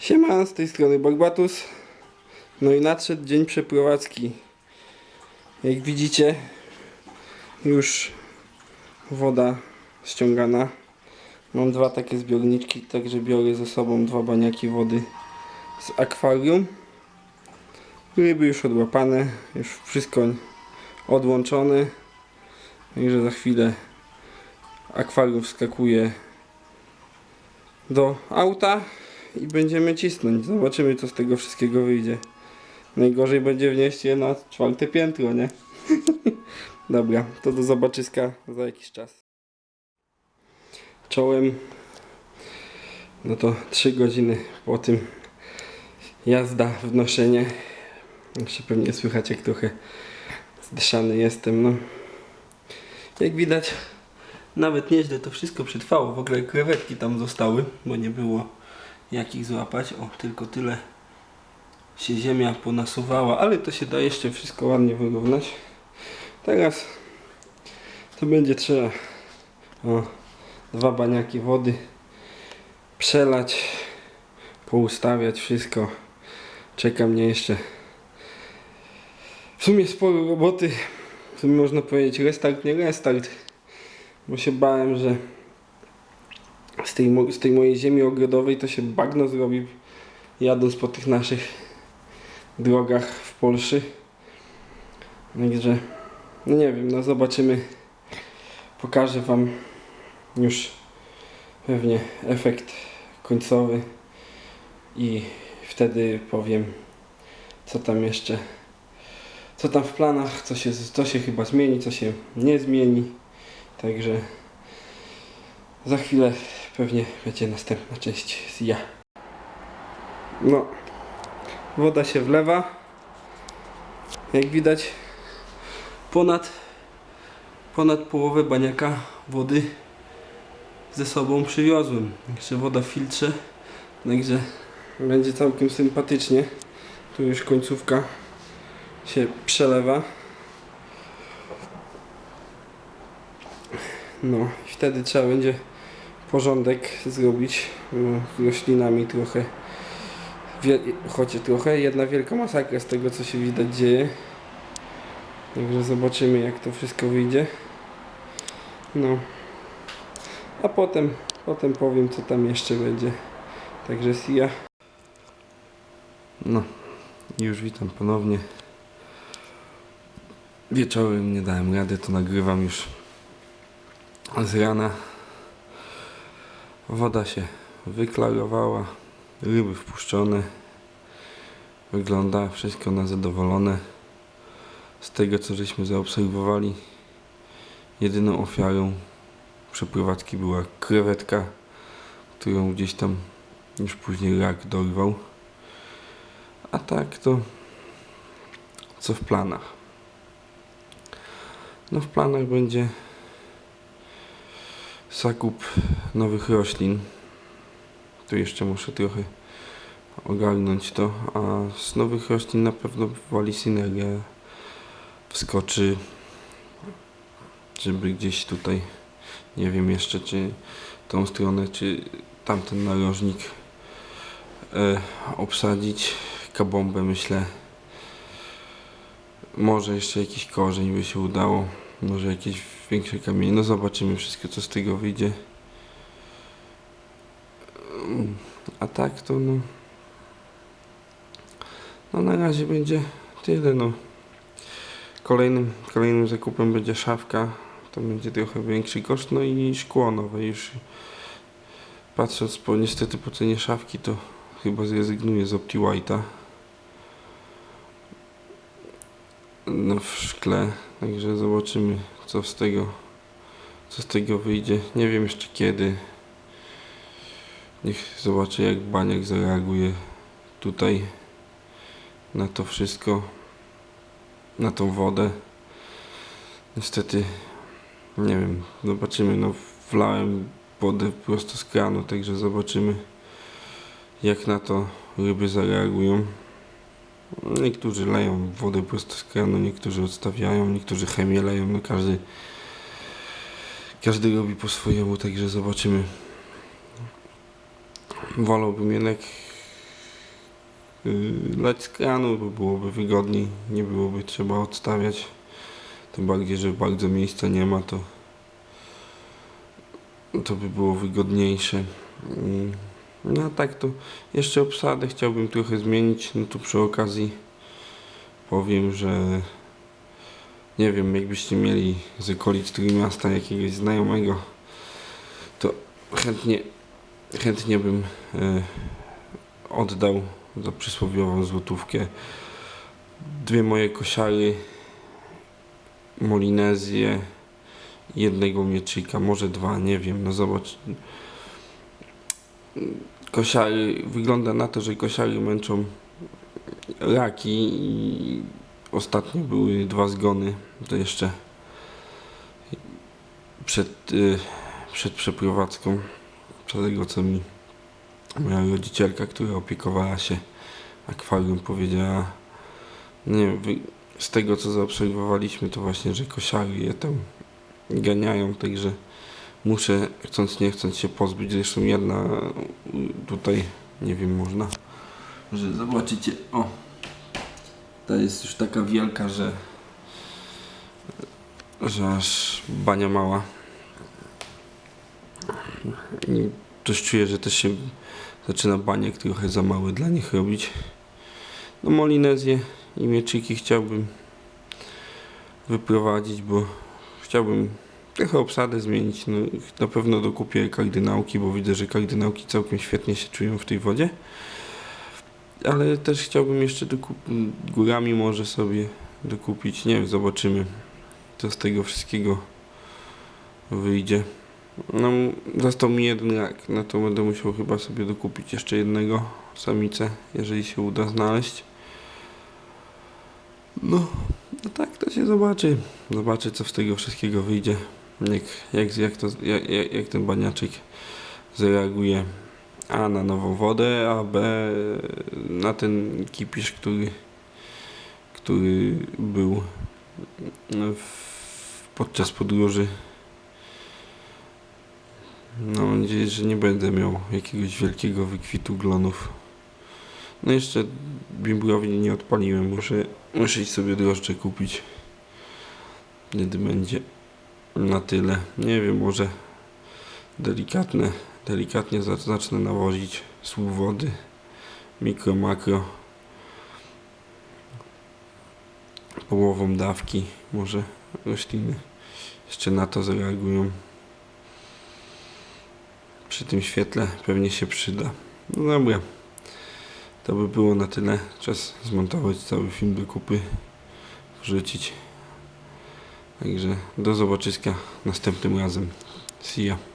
Siema, z tej strony Barbatus. No i nadszedł dzień przeprowadzki. Jak widzicie, już woda ściągana. Mam dwa takie zbiorniczki, także biorę ze sobą dwa baniaki wody z akwarium. Ryby już odłapane, już wszystko odłączone. Także za chwilę akwarium wskakuje do auta i będziemy cisnąć. Zobaczymy co z tego wszystkiego wyjdzie. Najgorzej będzie wnieść je na czwarte piętro, nie? Dobra, to do zobaczyska za jakiś czas. Czołem. No to 3 godziny po tym jazda, wnoszenie. Jeszcze pewnie słychać jak trochę zdyszany jestem, no. Jak widać, nawet nieźle to wszystko przetrwało. W ogóle krewetki tam zostały, bo nie było jak ich złapać. O, tylko tyle się ziemia ponasuwała, ale to się da jeszcze wszystko ładnie wyrównać. Teraz to będzie trzeba o, dwa baniaki wody przelać, poustawiać wszystko. Czeka mnie jeszcze w sumie sporo roboty. W sumie można powiedzieć restart, nie restart. Bo się bałem, że z tej, z tej mojej ziemi ogrodowej to się bagno zrobi jadąc po tych naszych drogach w Polsce. Także no nie wiem, no zobaczymy. Pokażę Wam już pewnie efekt końcowy i wtedy powiem co tam jeszcze co tam w planach, co się, co się chyba zmieni, co się nie zmieni. Także za chwilę pewnie będzie następna część z ja. No, woda się wlewa. Jak widać, ponad, ponad połowę baniaka wody ze sobą przywiozłem. Jeszcze woda w filtrze, także będzie całkiem sympatycznie. Tu już końcówka się przelewa. No wtedy trzeba będzie porządek zrobić z roślinami trochę. Choć trochę jedna wielka masakra z tego co się widać dzieje. Także zobaczymy jak to wszystko wyjdzie. No. A potem, potem powiem co tam jeszcze będzie. Także ya. No. Już witam ponownie. Wieczorem nie dałem rady, to nagrywam już z rana. Woda się wyklarowała, ryby wpuszczone. Wygląda wszystko na zadowolone. Z tego co żeśmy zaobserwowali, jedyną ofiarą przeprowadzki była krewetka, którą gdzieś tam już później rak dorwał. A tak to co w planach? No w planach będzie zakup nowych roślin. Tu jeszcze muszę trochę ogarnąć to, a z nowych roślin na pewno wali synergia wskoczy, żeby gdzieś tutaj, nie wiem jeszcze czy tą stronę, czy tamten narożnik e, obsadzić kabombę myślę. Może jeszcze jakiś korzeń by się udało. Może jakieś większe kamienie. No zobaczymy wszystko co z tego wyjdzie. A tak to no. No na razie będzie tyle no. Kolejnym, kolejnym zakupem będzie szafka. To będzie trochę większy koszt. No i szkło nowe już. Patrząc po niestety po cenie szafki to chyba zrezygnuję z Opti No w szkle, także zobaczymy co z tego co z tego wyjdzie. Nie wiem jeszcze kiedy. Niech zobaczę jak Baniak zareaguje tutaj na to wszystko, na tą wodę. Niestety nie wiem, zobaczymy. No wlałem wodę prosto z kranu, także zobaczymy jak na to ryby zareagują. Niektórzy leją wodę prosto z kranu, niektórzy odstawiają, niektórzy chemię leją, no każdy każdy robi po swojemu, także zobaczymy. Wolałbym jednak yy, lać z kranu, bo byłoby wygodniej, nie byłoby trzeba odstawiać. Tym bardziej, że bardzo miejsca nie ma, to to by było wygodniejsze. No tak to jeszcze obsadę chciałbym trochę zmienić. No tu przy okazji powiem, że nie wiem, jakbyście mieli z okolic Trójmiasta jakiegoś znajomego, to chętnie, chętnie bym e, oddał za przysłowiową złotówkę dwie moje kosiary, Molinezję, jednego mieczyka, może dwa, nie wiem, no zobacz. Kosiary, wygląda na to, że kosiary męczą raki i ostatnio były dwa zgony, to jeszcze przed, y, przed przeprowadzką, przed tego co mi moja rodzicielka, która opiekowała się akwarium powiedziała, nie z tego co zaobserwowaliśmy to właśnie, że kosiary je tam ganiają, także muszę chcąc nie chcąc się pozbyć. Zresztą jedna tutaj, nie wiem, można, że zobaczycie, o, ta jest już taka wielka, że że aż bania mała. I czuję, że też się zaczyna baniek trochę za mały dla nich robić. No Molinezję i mieczyki chciałbym wyprowadzić, bo chciałbym trochę obsadę zmienić. No, na pewno dokupię kardynałki, bo widzę, że kardynałki całkiem świetnie się czują w tej wodzie. Ale też chciałbym jeszcze dokup- górami może sobie dokupić. Nie wiem, zobaczymy, co z tego wszystkiego wyjdzie. No, został mi jeden rak, no to będę musiał chyba sobie dokupić jeszcze jednego samicę, jeżeli się uda znaleźć. No, no tak, to się zobaczy. Zobaczy, co z tego wszystkiego wyjdzie. Jak, jak, jak, to, jak, jak, ten baniaczek zareaguje. A na nową wodę, a B na ten kipisz, który, który był w, podczas podróży. No, mam nadzieję, że nie będę miał jakiegoś wielkiego wykwitu glonów. No jeszcze bimbrowi nie odpaliłem, muszę, muszę iść sobie drożdże kupić. Wtedy będzie na tyle. Nie wiem, może delikatne, delikatnie za- zacznę nawozić słup wody. Mikro, makro. Połową dawki może rośliny jeszcze na to zareagują. Przy tym świetle pewnie się przyda. No dobra. To by było na tyle. Czas zmontować cały film do kupy. Wrzucić. Także do zobaczyska następnym razem. See ya.